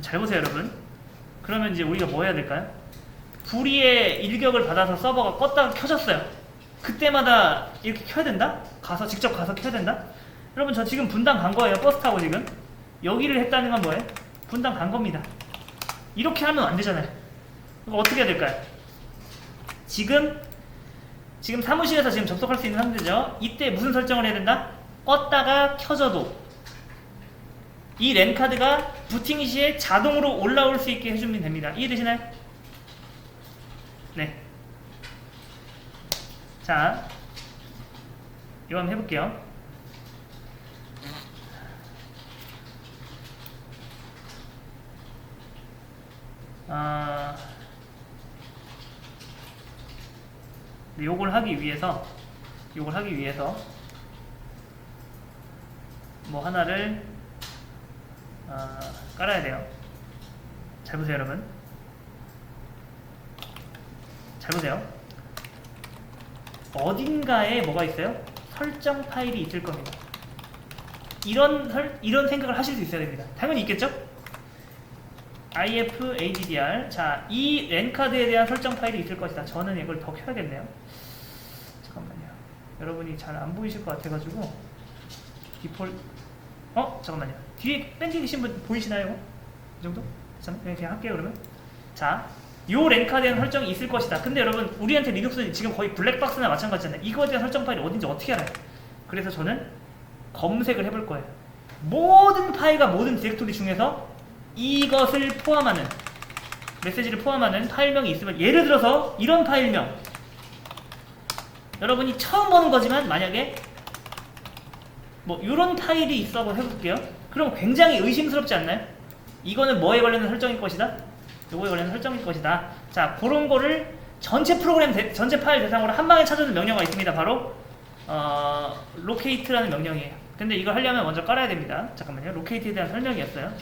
잘 보세요 여러분 그러면 이제 우리가 뭐 해야 될까요? 불의의 일격을 받아서 서버가 껐다가 켜졌어요 그때마다 이렇게 켜야 된다? 가서 직접 가서 켜야 된다? 여러분 저 지금 분당 간 거예요 버스 타고 지금 여기를 했다는 건 뭐예요? 분당 간 겁니다 이렇게 하면 안 되잖아요 그럼 어떻게 해야 될까요? 지금 지금 사무실에서 지금 접속할 수 있는 상태죠 이때 무슨 설정을 해야 된다? 껐다가 켜져도 이 랜카드가 부팅 시에 자동으로 올라올 수 있게 해주면 됩니다. 이해되시나요? 네. 자, 이거 한번 해볼게요. 아, 네, 요걸 하기 위해서, 요걸 하기 위해서, 뭐 하나를 아, 깔아야 돼요. 잘 보세요, 여러분. 잘 보세요. 어딘가에 뭐가 있어요? 설정 파일이 있을 겁니다. 이런 설, 이런 생각을 하실 수 있어야 됩니다. 당연히 있겠죠? if addr 자, 이 랜 카드에 대한 설정 파일이 있을 것이다. 저는 이걸 더 켜야겠네요. 잠깐만요. 여러분이 잘 안 보이실 것 같아가지고 디폴 어? 잠깐만요. 뒤에 뺀지신 분 보이시나요? 이 정도? 잠깐 그냥 할게요 그러면. 자, 요 대한 설정이 있을 것이다. 근데 여러분 우리한테 리눅스는 지금 거의 블랙박스나 마찬가지잖아요. 이거에 대한 설정 파일이 어딘지 어떻게 알아요? 그래서 저는 검색을 해볼 거예요. 모든 파일과 모든 디렉토리 중에서 이것을 포함하는 메시지를 포함하는 파일명이 있으면 예를 들어서 이런 파일명 여러분이 처음 보는 거지만 만약에 뭐 이런 있어 한번 해볼게요. 그럼 굉장히 의심스럽지 않나요? 이거는 뭐에 관련된 설정일 것이다. 요거에 관련된 설정일 것이다. 자, 그런 거를 전체 프로그램 대- 전체 파일 대상으로 한 방에 찾아주는 명령어가 있습니다. 바로 어, locate라는 명령이에요. 근데 이걸 하려면 먼저 깔아야 됩니다. 잠깐만요. locate에 대한 설명이었어요.